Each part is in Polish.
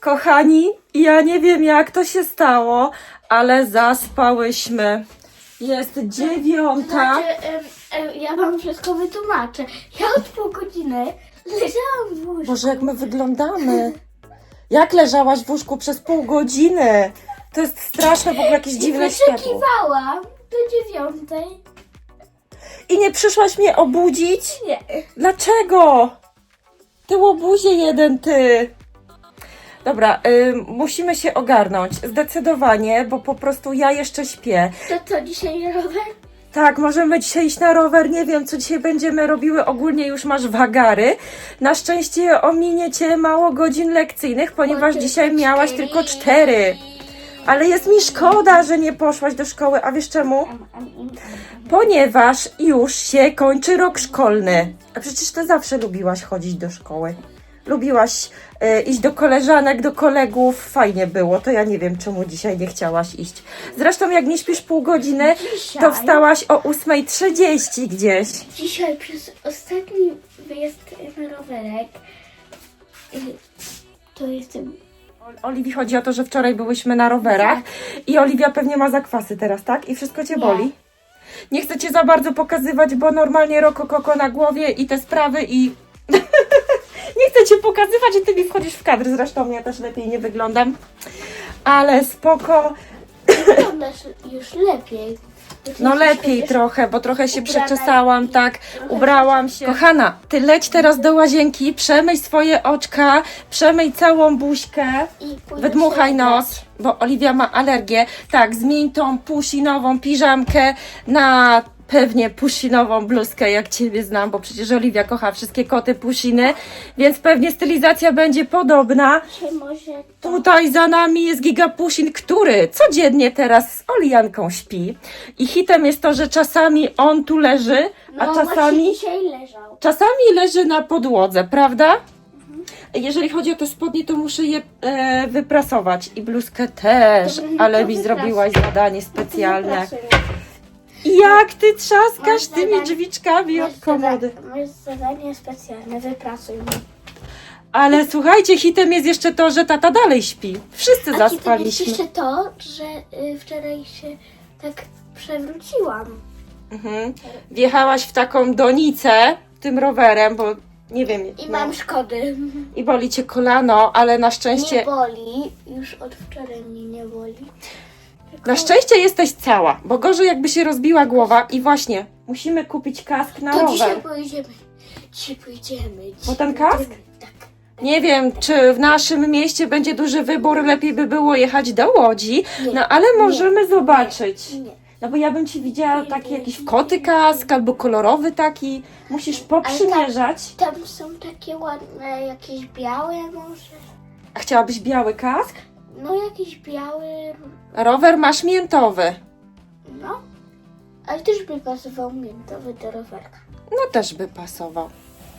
Kochani, ja nie wiem jak to się stało, ale zaspałyśmy. Jest dziewiąta. Znaczy, em, em, ja wam wszystko wytłumaczę. Ja od pół godziny leżałam w łóżku. Boże, jak my wyglądamy. Jak leżałaś w łóżku przez pół godziny? To jest straszne, w ogóle jakieś I dziwne światło. wyczekiwałam do dziewiątej. I nie przyszłaś mnie obudzić? Nie. Dlaczego? Ty łobuzie jeden, ty. Dobra, y, musimy się ogarnąć. Zdecydowanie, bo po prostu ja jeszcze śpię. To co, dzisiaj rower? Tak, możemy dzisiaj iść na rower. Nie wiem, co dzisiaj będziemy robiły. Ogólnie już masz wagary. Na szczęście ominie cię mało godzin lekcyjnych, ponieważ tylko dzisiaj miałaś cztery. tylko cztery. Ale jest mi szkoda, że nie poszłaś do szkoły. A wiesz czemu? Ponieważ już się kończy rok szkolny. A przecież ty zawsze lubiłaś chodzić do szkoły. Lubiłaś e, iść do koleżanek, do kolegów. Fajnie było. To ja nie wiem, czemu dzisiaj nie chciałaś iść. Zresztą, jak nie śpisz pół godziny, to Dzisiaj? wstałaś o 8.30 gdzieś. Dzisiaj przez ostatni wyjazd na rowerek y, to jestem... Oliwii chodzi o to, że wczoraj byłyśmy na rowerach i Oliwia pewnie ma zakwasy teraz, tak? I wszystko cię Nie. boli? Nie chcę cię za bardzo pokazywać, bo normalnie roko koko na głowie i te sprawy i... nie chcę cię pokazywać i ty mi wchodzisz w kadr, zresztą ja też lepiej nie wyglądam. Ale spoko. Wyglądasz już lepiej. No lepiej trochę, bo trochę się ubrana przeczesałam, i tak, trochę ubrałam się. Kochana, ty leć teraz do łazienki, przemyj swoje oczka, przemyj całą buźkę. I pójdę Wydmuchaj się nos, bo Oliwia ma alergię. Tak, zmień tą pusinową piżamkę na pewnie pusinową bluzkę, jak Ciebie znam, bo przecież Oliwia kocha wszystkie koty pusiny, więc pewnie stylizacja będzie podobna. Czy może to... Tutaj za nami jest Giga Pusin, który codziennie teraz z Olijanką śpi. I hitem jest to, że czasami on tu leży, a No czasami... właśnie dzisiaj leżał. Czasami leży na podłodze, prawda? Jeżeli chodzi o te spodnie, to muszę je e, wyprasować. I bluzkę też, Dobra, no ale to mi wyprasuj. zrobiłaś zadanie specjalne. Wyprasuj. Jak ty trzaskasz Masz tymi zadanie- drzwiczkami od komody. Masz zadanie specjalne, wyprasuj mi. Ale słuchajcie, hitem jest jeszcze to, że tata dalej śpi. Wszyscy A to jest zaspaliśmy. jeszcze to, że y, wczoraj się tak przewróciłam. Mhm. Wjechałaś w taką donicę tym rowerem, bo nie wiem. I no, mam szkody. I boli cię kolano, ale na szczęście. Nie boli. Już od wczoraj mnie nie boli. Na szczęście jesteś cała, bo gorzej jakby się rozbiła głowa i właśnie musimy kupić kask na To dzisiaj rower. pojedziemy. Dzisiaj pojedziemy. Po ten kask? Tak. Nie wiem, czy w naszym mieście będzie duży wybór, lepiej by było jechać do Łodzi, Nie. no ale możemy zobaczyć. Nie. No bo ja bym ci widziała taki jakiś koty kask albo kolorowy taki. Musisz poprzymierzać. Tam są takie ładne, jakieś białe może. A chciałabyś biały kask? No jakiś biały, Rower masz miętowy. no. Ale też by pasował miętowy do rowerka. No też by pasował.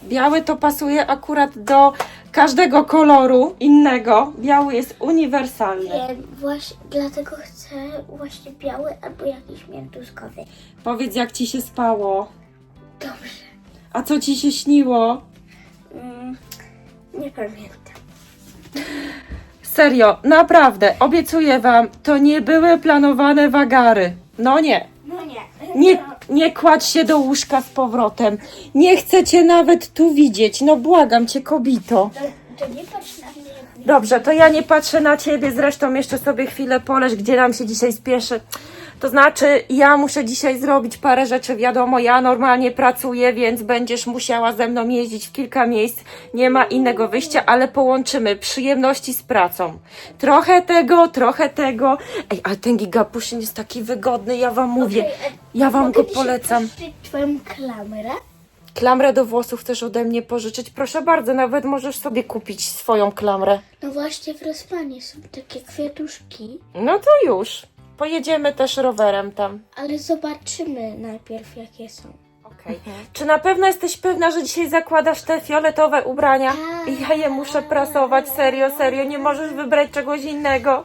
Biały to pasuje akurat do każdego koloru innego. Biały jest uniwersalny. Wiem, właśnie dlatego chcę właśnie biały albo jakiś miętuskowy. Powiedz, jak ci się spało. Dobrze. A co ci się śniło? Mm, nie pamiętam. Serio, naprawdę, obiecuję wam, to nie były planowane wagary. No nie. No nie. Nie, nie kładź się do łóżka z powrotem. Nie chcę cię nawet tu widzieć. No błagam cię, kobito. To, to nie patrz Dobrze, to ja nie patrzę na ciebie, zresztą jeszcze sobie chwilę poleż, gdzie nam się dzisiaj spieszy. To znaczy, ja muszę dzisiaj zrobić parę rzeczy, wiadomo, ja normalnie pracuję, więc będziesz musiała ze mną jeździć w kilka miejsc. Nie ma innego wyjścia, ale połączymy przyjemności z pracą. Trochę tego, trochę tego. Ej, ale ten gigapuszyn jest taki wygodny, ja wam mówię. A Ja wam go polecam. Twoją klamrę? Klamrę do włosów chcesz ode mnie pożyczyć? Proszę bardzo, nawet możesz sobie kupić swoją klamrę. No właśnie w Rosmanie są takie kwiatuszki, No to już. Pojedziemy też rowerem tam. ale zobaczymy najpierw jakie są. Okej. Czy na pewno jesteś pewna, że dzisiaj zakładasz te fioletowe ubrania? I ja je muszę prasować, serio, serio, nie możesz wybrać czegoś innego.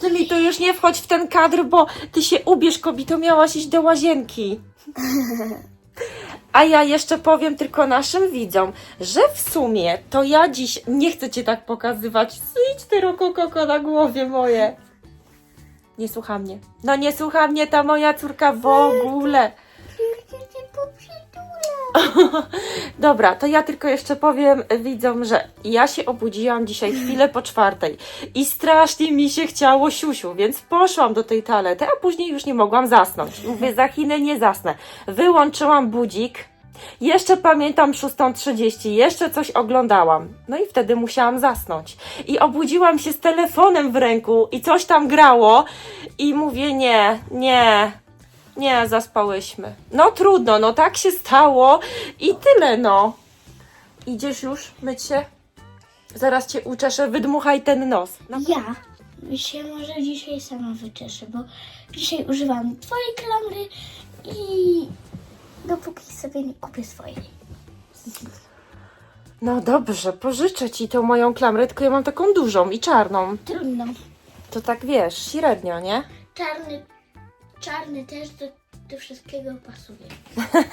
Ty mi tu już nie wchodź w ten kadr, bo ty się ubierz, kobito, miałaś iść do łazienki. A ja jeszcze powiem tylko naszym widzom, że w sumie to ja dziś nie chcę cię tak pokazywać. Idź ty rokokoko na głowie moje. Nie słucha mnie. No nie słucha mnie ta moja córka w ogóle. Dobra, to ja tylko jeszcze powiem widzom, że ja się obudziłam dzisiaj chwilę po czwartej i strasznie mi się chciało siusiu, więc poszłam do tej toalety, a później już nie mogłam zasnąć. Mówię, za chwilę nie zasnę. Wyłączyłam budzik. Jeszcze pamiętam 6.30, jeszcze coś oglądałam. No i wtedy musiałam zasnąć. I obudziłam się z telefonem w ręku i coś tam grało i mówię, nie, nie, nie, zaspałyśmy. No trudno, no tak się stało i tyle, no. Idziesz już myć się? Zaraz cię uczeszę, wydmuchaj ten nos. No. Ja się może dzisiaj sama wyczeszę, bo dzisiaj używam twojej klamry i dopóki sobie nie kupię swojej. no dobrze, pożyczę ci tą moją klamrę, tylko ja mam taką dużą i czarną. Trudno. To tak wiesz, średnio, nie? Czarny, czarny też do, do wszystkiego pasuje.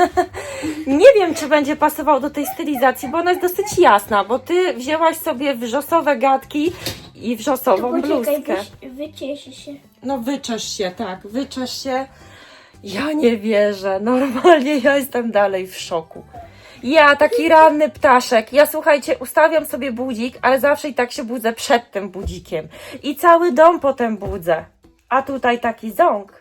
Nie wiem, czy będzie pasował do tej stylizacji, bo ona jest dosyć jasna, bo ty wzięłaś sobie wrzosowe gadki i wrzosową Poczekaj, bluzkę. wyś- wycieszy się. No wyczesz się, tak, wyczesz się. Ja nie wierzę, normalnie ja jestem dalej w szoku. Ja, taki ranny ptaszek. Ja słuchajcie, ustawiam sobie budzik, ale zawsze i tak się budzę przed tym budzikiem. I cały dom potem budzę. A tutaj taki ząg.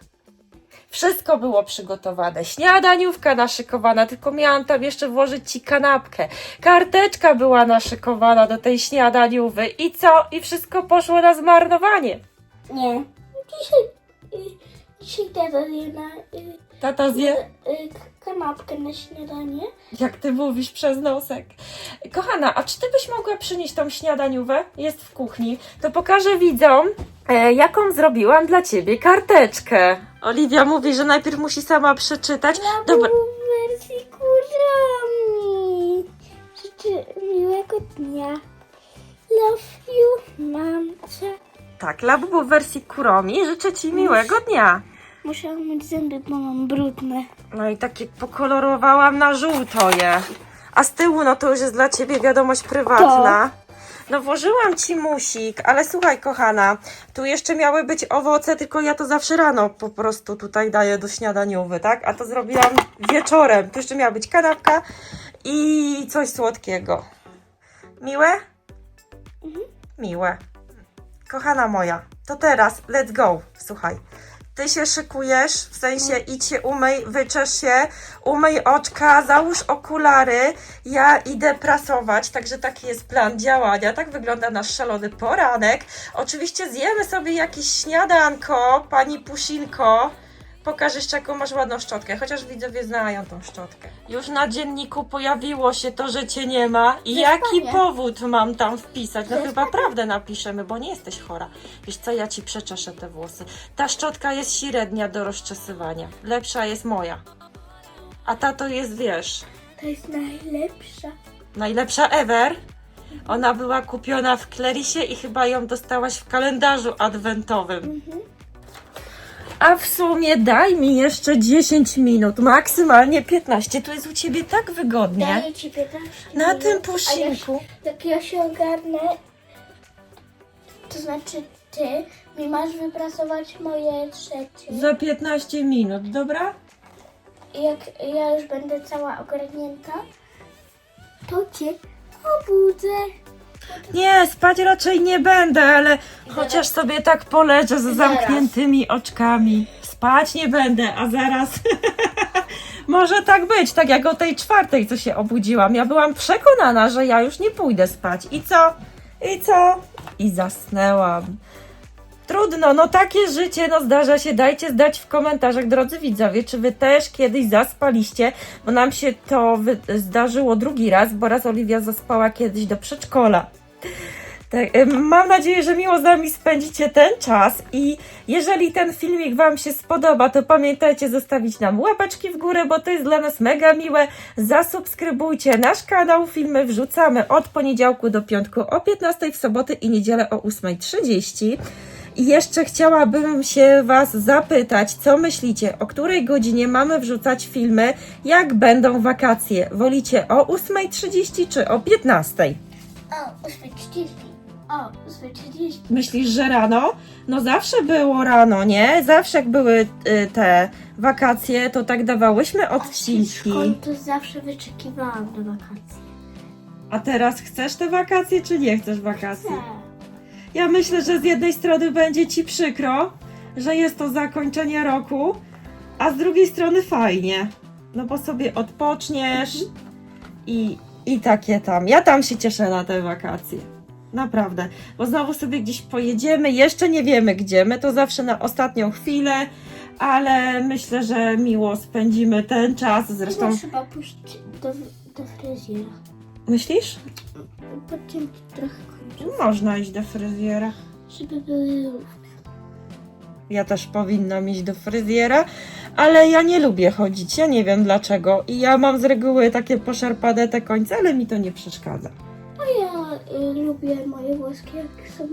Wszystko było przygotowane. Śniadaniówka naszykowana, tylko miałam tam jeszcze włożyć ci kanapkę. Karteczka była naszykowana do tej śniadaniówy. I co? I wszystko poszło na zmarnowanie. Nie. Dzisiaj, dzisiaj tata je na y, Tata zje, y, kanapkę na śniadanie. jak ty mówisz przez nosek. Kochana, a czy ty byś mogła przynieść tą śniadaniówę? Jest w kuchni. To pokażę widzom, e, jaką zrobiłam dla ciebie karteczkę. Oliwia mówi, że najpierw musi sama przeczytać. Dobra. w wersji kurami. Życzę miłego dnia. Love you, mamce. Tak, Labubu w wersji Kuromi. Życzę ci miłego dnia. Muszę umyć zęby, bo mam brudne. No i takie pokolorowałam na żółto je. A z tyłu, no to już jest dla ciebie wiadomość prywatna. No włożyłam ci musik, ale słuchaj kochana, tu jeszcze miały być owoce, tylko ja to zawsze rano po prostu tutaj daję do śniadaniówy, tak? A to zrobiłam wieczorem. Tu jeszcze miała być kanapka i coś słodkiego. Miłe? Miłe. Kochana moja, to teraz let's go. Słuchaj. Ty się szykujesz, w sensie idź się umyj, wyczesz się, umyj oczka, załóż okulary, ja idę prasować, także taki jest plan działania, tak wygląda nasz szalony poranek. Oczywiście zjemy sobie jakieś śniadanko, pani Pusinko. Pokaż jeszcze jaką masz ładną szczotkę, chociaż widzowie znają tą szczotkę. Już na dzienniku pojawiło się to, że cię nie ma. I jaki Spania. powód mam tam wpisać? No chyba prawdę napiszemy, bo nie jesteś chora. Wiesz co, ja ci przeczeszę te włosy. Ta szczotka jest średnia do rozczesywania. Lepsza jest moja. A ta to jest, wiesz, To jest najlepsza. najlepsza ever. Ona była kupiona w Klerisie i chyba ją dostałaś w kalendarzu adwentowym. A w sumie daj mi jeszcze 10 minut, maksymalnie 15. Tu jest u ciebie tak wygodnie. Daję ci 15 Na minut, tym a puszynku. się- Jak ja się ogarnę, to znaczy ty mi masz wyprasować moje rzeczy. Za 15 minut, dobra? Jak ja już będę cała ogarnięta, to cię obudzę. Nie, spać raczej nie będę, ale chociaż sobie tak poleżę z zamkniętymi oczkami. Spać nie będę, a zaraz. Może tak być, tak jak o tej czwartej, co się obudziłam. Ja byłam przekonana, że ja już nie pójdę spać. I co? I co? I zasnęłam. Trudno, no takie życie, no zdarza się. Dajcie znać w komentarzach, drodzy widzowie, czy wy też kiedyś zaspaliście, bo nam się to zdarzyło drugi raz, bo raz Oliwia zaspała kiedyś do przedszkola. Tak, mam nadzieję, że miło z nami spędzicie ten czas i jeżeli ten filmik Wam się spodoba, to pamiętajcie zostawić nam łapeczki w górę, bo to jest dla nas mega miłe. Zasubskrybujcie nasz kanał, filmy wrzucamy od poniedziałku do piątku o 15 w soboty i niedzielę o 8.30. I jeszcze chciałabym się Was zapytać, co myślicie, o której godzinie mamy wrzucać filmy, jak będą wakacje? Wolicie o 8.30 czy o 15.00? O, 8.30. O, 8.30. Myślisz, że rano? No zawsze było rano, nie? Zawsze jak były y, te wakacje, to tak dawałyśmy odcinki. To zawsze wyczekiwałam na wakacje? A teraz chcesz te wakacje, czy nie chcesz wakacji? Tak. Ja myślę, że z jednej strony będzie ci przykro, że jest to zakończenie roku, a z drugiej strony fajnie. No bo sobie odpoczniesz i, i takie tam. Ja tam się cieszę na te wakacje. Naprawdę. Bo znowu sobie gdzieś pojedziemy, jeszcze nie wiemy gdzie. My to zawsze na ostatnią chwilę, ale myślę, że miło spędzimy ten czas. Zresztą, Chyba trzeba pójść do, do fryzjera. myślisz? Podciąć trochę końców, Można iść do fryzjera. żeby były równe. Ja też powinnam iść do fryzjera, ale ja nie lubię chodzić, ja nie wiem dlaczego. I ja mam z reguły takie poszarpane te końce, ale mi to nie przeszkadza. A ja y, lubię moje włoski, jak są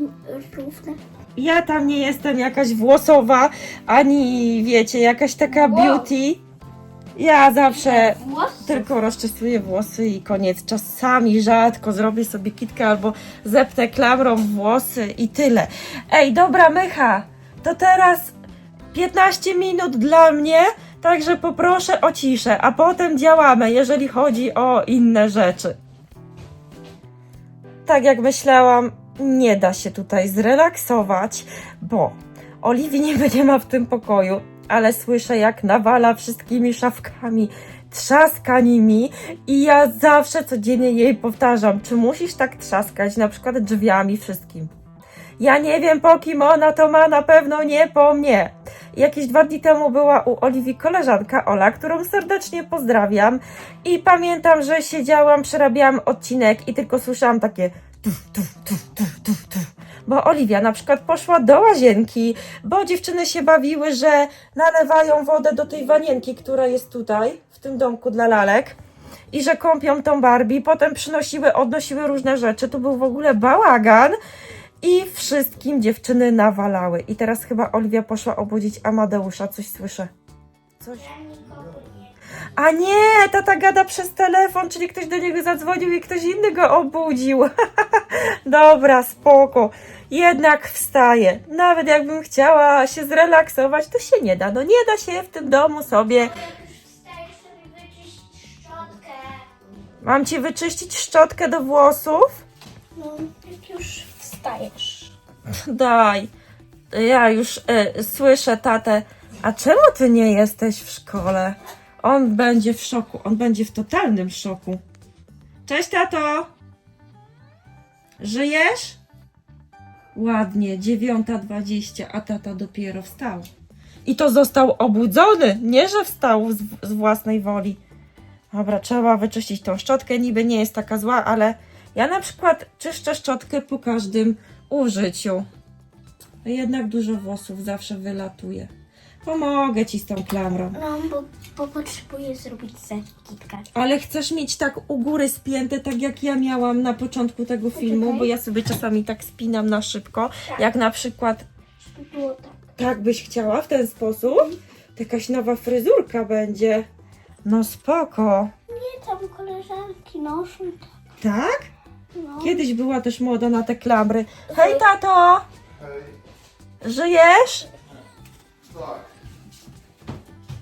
równe. Ja tam nie jestem jakaś włosowa, ani wiecie, jakaś taka Wow. beauty. Ja zawsze tylko rozczesuję włosy i koniec. Czasami rzadko zrobię sobie kitkę albo zepnę klamrą włosy i tyle. Ej, dobra mycha, to teraz 15 minut dla mnie, także poproszę o ciszę, a potem działamy, jeżeli chodzi o inne rzeczy. Tak jak myślałam, nie da się tutaj zrelaksować, bo Oliwii niby nie ma w tym pokoju, ale słyszę jak nawala wszystkimi szafkami, trzaska nimi i ja zawsze codziennie jej powtarzam, czy musisz tak trzaskać, na przykład drzwiami, wszystkim. Ja nie wiem po kim ona to ma, na pewno nie po mnie. Jakieś dwa dni temu była u Oliwii koleżanka Ola, którą serdecznie pozdrawiam i pamiętam, że siedziałam, przerabiałam odcinek i tylko słyszałam takie tu, tu, tu, tu, tu. Bo Oliwia na przykład poszła do łazienki, bo dziewczyny się bawiły, że nalewają wodę do tej wanienki, która jest tutaj, w tym domku dla lalek. I że kąpią tą Barbie, potem przynosiły, odnosiły różne rzeczy. Tu był w ogóle bałagan i wszystkim dziewczyny nawalały. I teraz chyba Oliwia poszła obudzić Amadeusza, coś słyszę. Coś. A nie, tata gada przez telefon, czyli ktoś do niego zadzwonił i ktoś inny go obudził. Dobra, spoko. Jednak wstaje. Nawet jakbym chciała się zrelaksować, to się nie da. No nie da się w tym domu sobie. Mam ci wyczyścić szczotkę do włosów? No, jak już wstajesz. Daj. Ja już e, słyszę tatę. A czemu ty nie jesteś w szkole? On będzie w szoku. On będzie w totalnym szoku. Cześć, tato. Żyjesz? Ładnie, 9.20, a tata dopiero wstał. I to został obudzony, nie że wstał z, z własnej woli. Dobra, trzeba wyczyścić tą szczotkę. Niby nie jest taka zła, ale ja na przykład czyszczę szczotkę po każdym użyciu. Jednak dużo włosów zawsze wylatuje. Pomogę ci z tą klamrą. No, bo, bo potrzebuję zrobić zekitka. Ale chcesz mieć tak u góry spięte, tak jak ja miałam na początku tego filmu, bo ja sobie czasami tak spinam na szybko. Jak na przykład Żeby było tak. tak byś chciała w ten sposób, to jakaś nowa fryzurka będzie. No spoko. Nie, tam koleżanki noszą tak. Tak? No. Kiedyś była też moda na te klamry. Hej tato! Żyjesz? Tak,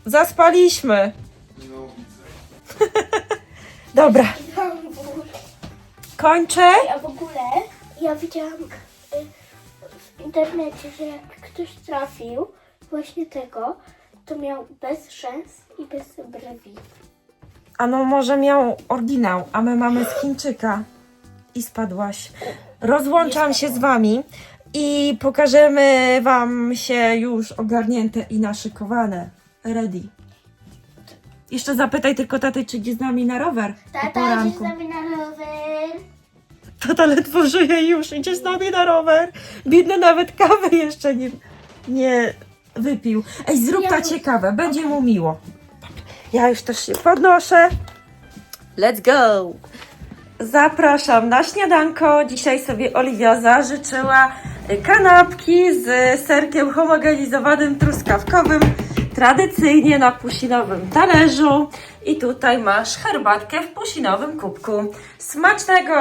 Zaspaliśmy. no widzę. Dobra, kończę. A w ogóle ja widziałam y, w internecie, że jak ktoś trafił właśnie tego, to miał bez rzęs i bez brwi. A no może miał oryginał, a my mamy z Chińczyka. I spadłaś. Rozłączam się z wami i pokażemy wam się już ogarnięte i naszykowane. Ready. Jeszcze zapytaj tylko taty, czy idzie z nami na rower po Tata, idzie z nami na rower. Tata ledwo żyje już, idzie z nami na rower. Biedny nawet kawy jeszcze nie, nie wypił. Ej, zrób Ja ta już- ciekawe, będzie mu miło. Ja już też się podnoszę. Let's go! Zapraszam na śniadanko. Dzisiaj sobie Oliwia zażyczyła kanapki z serkiem homogenizowanym truskawkowym, tradycyjnie na pusinowym talerzu. I tutaj masz herbatkę w pusinowym kubku. Smacznego!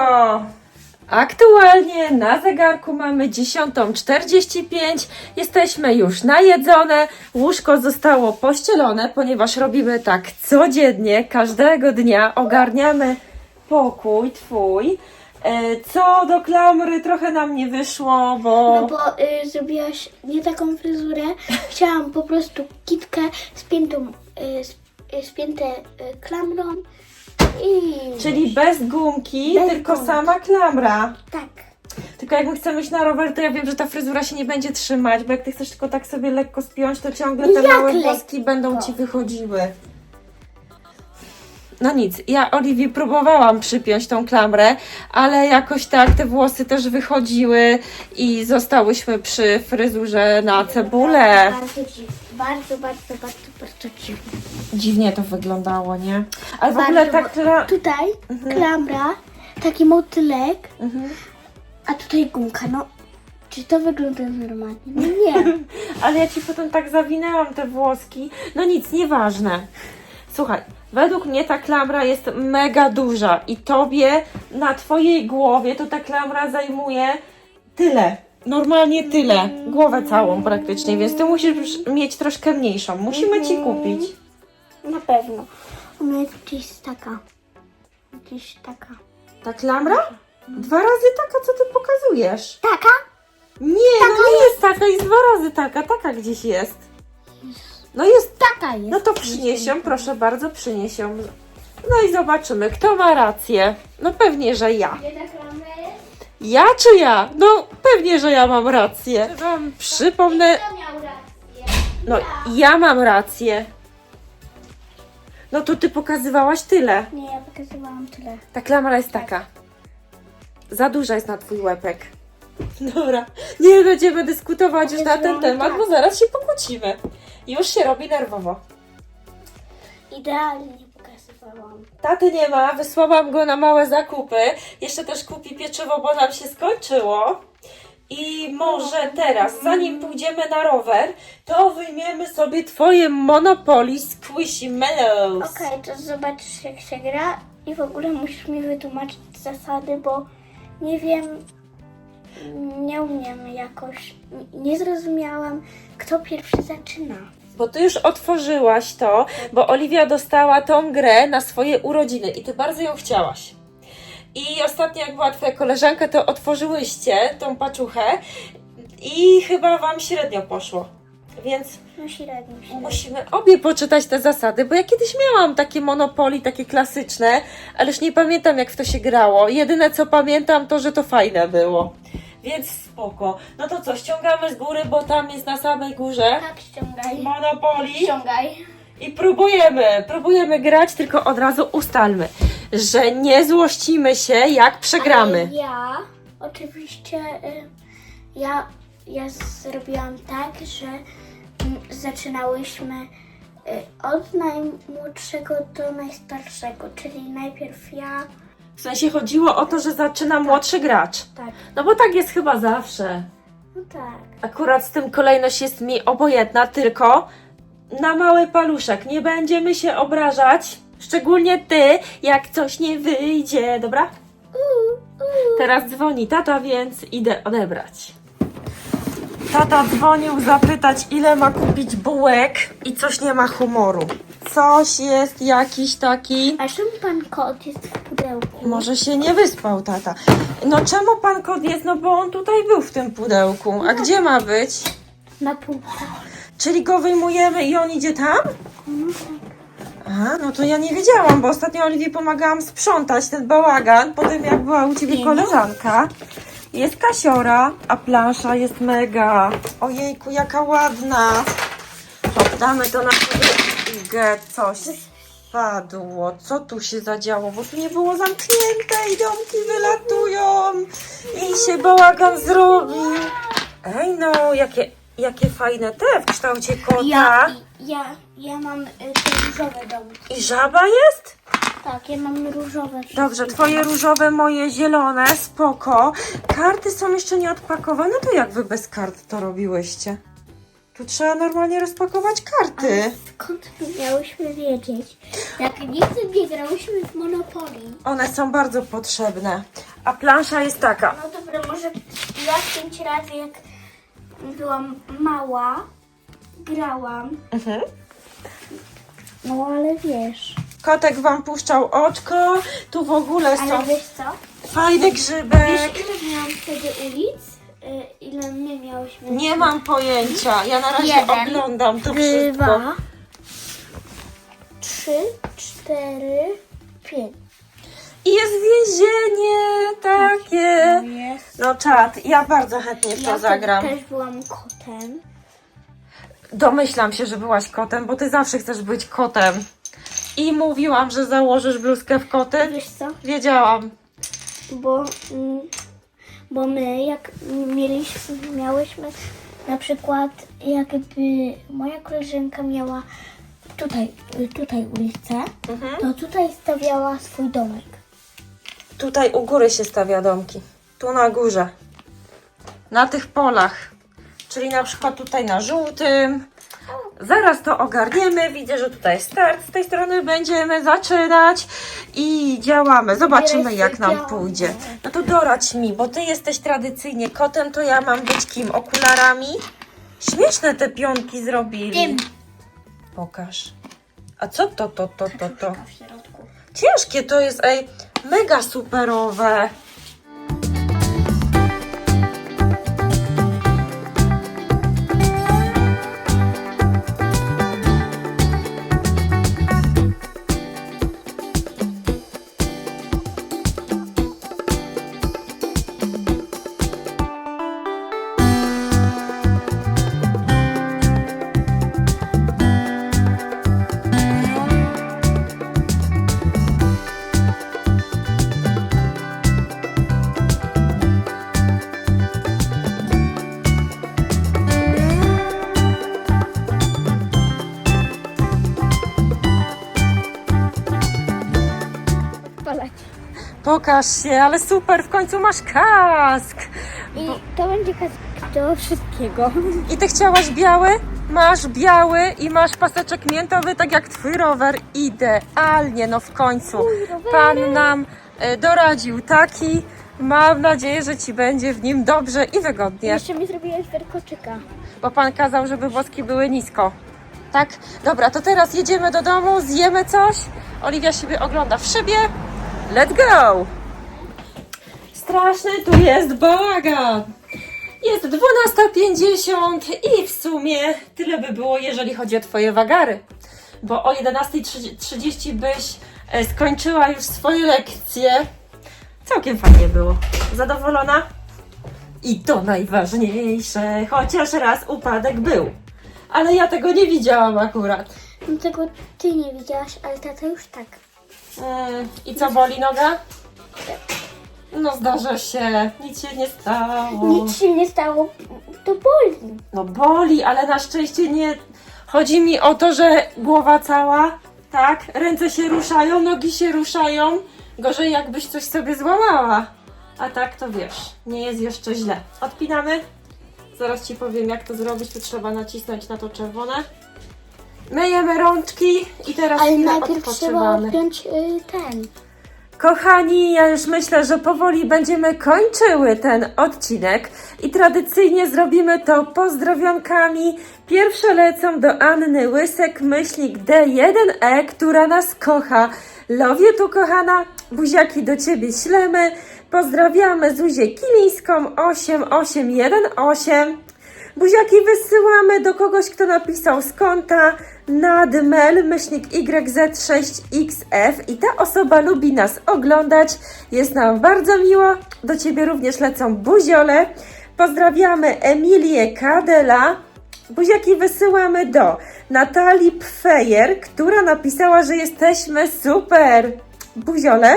Aktualnie na zegarku mamy 10.45. Jesteśmy już najedzone. Łóżko zostało pościelone, ponieważ robimy tak codziennie, każdego dnia. Ogarniamy pokój twój. E, Co do klamry, trochę nam nie wyszło, bo. No bo y, zrobiłaś nie taką fryzurę. Chciałam po prostu kitkę spiętą, y, sp- y, spięte y, klamrą i... Czyli bez gumki, Bez tylko gumki. sama klamra. Tak. Tylko jak my chcemy iść na rower, to ja wiem, że ta fryzura się nie będzie trzymać, bo jak ty chcesz tylko tak sobie lekko spiąć, to ciągle te Jak małe włoski będą ci wychodziły. No nic, ja Oliwii próbowałam przypiąć tą klamrę, ale jakoś tak te włosy też wychodziły i zostałyśmy przy fryzurze na cebulę. Bardzo dziwne. Bardzo, bardzo, bardzo, bardzo dziwne. Dziwnie to wyglądało, nie? Ale w Bardzo, ogóle ta bo-. Tutaj klamra, taki motylek, Mhm. a tutaj gumka. No, czy to wygląda normalnie? No nie. Ale ja ci potem tak zawinęłam te włoski. No nic, nieważne. Słuchaj, według mnie ta klamra jest mega duża i tobie na twojej głowie to ta klamra zajmuje tyle. Normalnie tyle. Głowę całą praktycznie, więc ty musisz mieć troszkę mniejszą. Musimy ci kupić. Na pewno. Mnie jest gdzieś taka. Gdzieś taka. Ta klamra? Dwa razy taka, co ty pokazujesz. Taka? Nie, no nie jest taka, jest dwa razy taka, taka gdzieś jest. No jest Taka jest. No to przynieś ją, proszę bardzo, przynieś ją. No i zobaczymy, kto ma rację. No pewnie, że ja. Ja czy ja? No pewnie, że ja mam rację. Wam przypomnę, Kto miał rację? no ja mam rację. No to ty pokazywałaś tyle. Nie, ja pokazywałam tyle. Ta klamra jest taka. Za duża jest na twój łepek. Dobra, nie będziemy dyskutować już na ten temat, tak. bo zaraz się pokłócimy. Już się robi nerwowo. Idealnie pokazywałam. Taty nie ma, wysłałam go na małe zakupy. Jeszcze też kupi pieczywo, bo nam się skończyło. I może teraz, zanim pójdziemy na rower, to wyjmiemy sobie twoje Monopoly Squishy Mellows. Okej, to zobaczysz jak się gra i w ogóle musisz mi wytłumaczyć zasady, bo nie wiem, nie umiem jakoś, nie zrozumiałam, kto pierwszy zaczyna. Bo ty już otworzyłaś to, bo Oliwia dostała tą grę na swoje urodziny i ty bardzo ją chciałaś. I ostatnio, jak była twoja koleżanka, to otworzyłyście tą paczuchę i chyba wam średnio poszło. Więc. Musimy obie poczytać te zasady, bo ja kiedyś miałam takie Monopoly, takie klasyczne, ależ nie pamiętam jak w to się grało. Jedyne co pamiętam to, że to fajne było. Więc spoko. No to co, ściągamy z góry, bo tam jest na samej górze Tak, ściągaj. Monopoly Ściągaj. i próbujemy, próbujemy grać, tylko od razu ustalmy, że nie złościmy się jak przegramy. Ale ja oczywiście y, ja, ja zrobiłam tak, że mm, zaczynałyśmy y, od najmłodszego do najstarszego, czyli najpierw ja. W sensie chodziło o to, że zaczyna młodszy gracz. Tak. No bo tak jest chyba zawsze. No tak. Akurat z tym kolejność jest mi obojętna, tylko na mały paluszek. Nie będziemy się obrażać. Szczególnie ty, jak coś nie wyjdzie, dobra? Teraz dzwoni tata, więc idę odebrać. Tata dzwonił zapytać, ile ma kupić bułek i coś nie ma humoru. Coś jest jakiś taki. A czemu pan kot jest w pudełku? Może się nie wyspał tata. No czemu pan kot jest? No bo on tutaj był w tym pudełku. A gdzie ma być? Na półce. Czyli go wyjmujemy i on idzie tam? A, no to ja nie wiedziałam, bo ostatnio Oliwii pomagałam sprzątać ten bałagan, po tym jak była u ciebie koleżanka. Jest kasiora, a plansza jest mega. Ojejku, jaka ładna. Hop, damy to na podłogę. Coś spadło. Co tu się zadziało? Bo tu nie było zamknięte i domki wylatują. I się bałagan zrobił. Ej no, jakie, jakie fajne te w kształcie kota. Ja, ja, ja mam y, te różowe domki. I żaba jest? Tak, ja mam różowe. Dobrze, twoje różowe, moje zielone, spoko. Karty są jeszcze nie odpakowane, to jak wy bez kart to robiłyście? Tu trzeba normalnie rozpakować karty. Skąd my miałyśmy wiedzieć? Jak nigdy nie grałyśmy w Monopoly. One są bardzo potrzebne. A plansza jest taka. No dobra, może ja pięć razy jak byłam mała, grałam. Mhm. No ale wiesz. Kotek wam puszczał oczko. Tu w ogóle są Ale wiesz co? fajny grzybek. Wiesz ile miałam wtedy ulic? Y, Ile my miałyśmy? Nie mam pojęcia. Ja na razie Jeden, oglądam to wszystko. Dwa, trzy, cztery, pięć. I jest więzienie takie. Jest. No czad, ja bardzo chętnie w to Ja zagram. też byłam kotem. Domyślam się, że byłaś kotem, bo ty zawsze chcesz być kotem. I mówiłam, że założysz bluzkę w koty. Wiesz co? Wiedziałam. Bo, mm, bo my jak mieliśmy, miałyśmy na przykład jakby moja koleżanka miała tutaj, tutaj ulicę, Mhm. to tutaj stawiała swój domek. Tutaj u góry się stawia domki. Tu na górze. Na tych polach. Czyli na przykład tutaj na żółtym. Zaraz to ogarniemy. Widzę, że tutaj start. Z tej strony będziemy zaczynać i działamy. Zobaczymy, jak nam pójdzie. No to doradź mi, bo ty jesteś tradycyjnie kotem, to ja mam być kim? Okularami? Śmieszne te pionki zrobili. Tym. Pokaż. A co to, to, to, to, to? Ciężkie to jest, ej, mega superowe. Pokaż się, ale super, w końcu masz kask. I to będzie kask do wszystkiego. I ty chciałaś biały? Masz biały i masz paseczek miętowy, tak jak twój rower. Idealnie, no w końcu. Pan nam e, doradził taki. Mam nadzieję, że ci będzie w nim dobrze i wygodnie. Jeszcze mi zrobiłeś werkoczyka. Bo pan kazał, żeby włoski były nisko. Tak? Dobra, to teraz jedziemy do domu, zjemy coś. Oliwia siebie ogląda w szybie. Let's go! Straszny tu jest bałagan. Jest 12.50 i w sumie tyle by było, jeżeli chodzi o Twoje wagary. Bo o 11.30 byś e, skończyła już swoje lekcje. Całkiem fajnie było. Zadowolona? I to najważniejsze, chociaż raz upadek był. Ale ja tego nie widziałam akurat. No tego ty nie widziałaś, ale tata już tak. Mm, I co boli noga? No zdarza się, nic się nie stało. Nic się nie stało, to boli. No boli, ale na szczęście nie. Chodzi mi o to, że głowa cała, tak? Ręce się ruszają, nogi się ruszają. Gorzej jakbyś coś sobie złamała. A tak to wiesz, nie jest jeszcze źle. Odpinamy. Zaraz ci powiem, jak to zrobić. Tu trzeba nacisnąć na to czerwone. Myjemy rączki i teraz Ale chwilę najpierw trzeba odpoczywamy. odpiąć y, ten. Kochani, ja już myślę, że powoli będziemy kończyły ten odcinek i tradycyjnie zrobimy to pozdrowionkami. Pierwsze lecą do Anny Łysek, myślnik D1E, która nas kocha. You tu, kochana. Buziaki do Ciebie ślemy. Pozdrawiamy Zuzię Kilińską 8818. Buziaki wysyłamy do kogoś, kto napisał z konta nadmel myślnik YZ6XF i ta osoba lubi nas oglądać. Jest nam bardzo miło. Do Ciebie również lecą buziole. Pozdrawiamy Emilię Kadela. Buziaki wysyłamy do Natalii Pfejer, która napisała, że jesteśmy super. Buziole.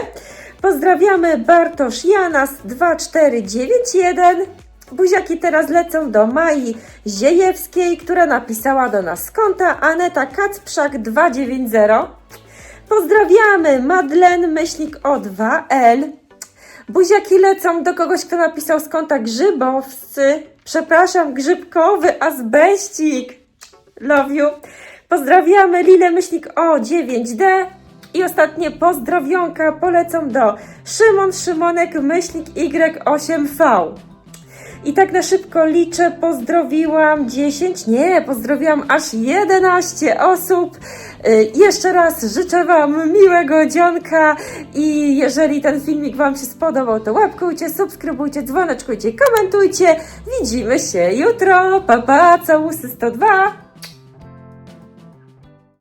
Pozdrawiamy Bartosz Janas 2491. Buziaki teraz lecą do Mai Ziejewskiej, która napisała do nas z konta Aneta Kacprzak 290. Pozdrawiamy Madlen myślnik O2L. Buziaki lecą do kogoś, kto napisał z konta grzybowscy. Przepraszam, grzybkowy azbeścik. Love you. Pozdrawiamy Lilę myślnik O9D. I ostatnie pozdrowionka polecą do Szymon Szymonek myślnik Y8V. I tak na szybko liczę, pozdrowiłam 10, nie, pozdrowiłam aż 11 osób. Y, Jeszcze raz życzę Wam miłego dzionka i jeżeli ten filmik Wam się spodobał, to łapkujcie, subskrybujcie, dzwoneczkujcie, komentujcie. Widzimy się jutro. Pa, pa, całusy 102.